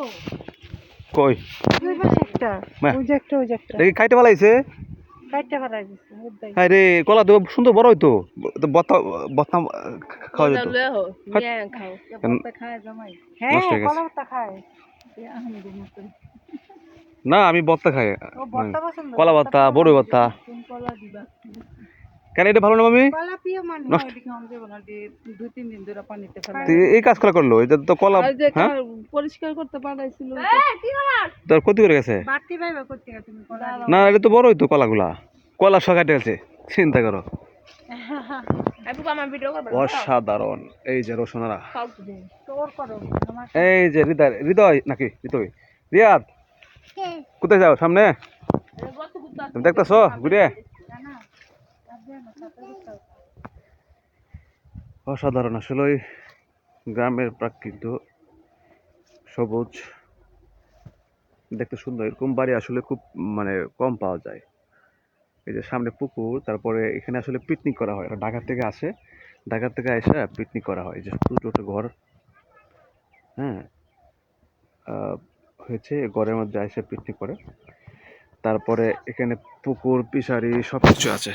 তো কই? ওই পাশে একটা ওই যে একটা ওই যে একটা দেখি খাইতে কলা তো সুন্দর বড় হইতো তো। বত্তা বত্তা খাওয়া যেত হাট। কেন? খায় জামাই হ্যাঁ হয়ে। কলা খায়। না আমি বত্তা খাই। কলা ভর্তা, বড় ভর্তা। তুমি কেন এটা ভালো না মামি? আমি এই কাজ করা করল এটা তো কলা হ্যাঁ? পরিষ্কার করতে পারাইছিল। তোর ক্ষতি করে গেছে? না এটা তো বড়ই তো কলাগুলা। কলা সকাটে গেছে চিন্তা করো। অসাধারণ। এই যে রসুনারা তোর করো এই যে হৃদয় হৃদয় নাকি? হৃদয়। রিয়াদ কোথায় যাও? সামনে? তুমি দেখতেছো? ঘুরে। অসাধারণ আসলে ওই গ্রামের প্রাকৃত সবুজ। দেখতে সুন্দর। এরকম বাড়ি আসলে খুব মানে কম পাওয়া যায়। এই যে সামনে পুকুর, তারপরে এখানে আসলে পিকনিক করা হয়। ঢাকা থেকে আসে ঢাকা থেকে এসে পিকনিক করা হয়। যে ছোটো ছোটো ঘর হ্যাঁ? হয়েছে, ঘরের মধ্যে এসে পিকনিক করে। তারপরে এখানে পুকুর পিসারি সব কিছু আছে।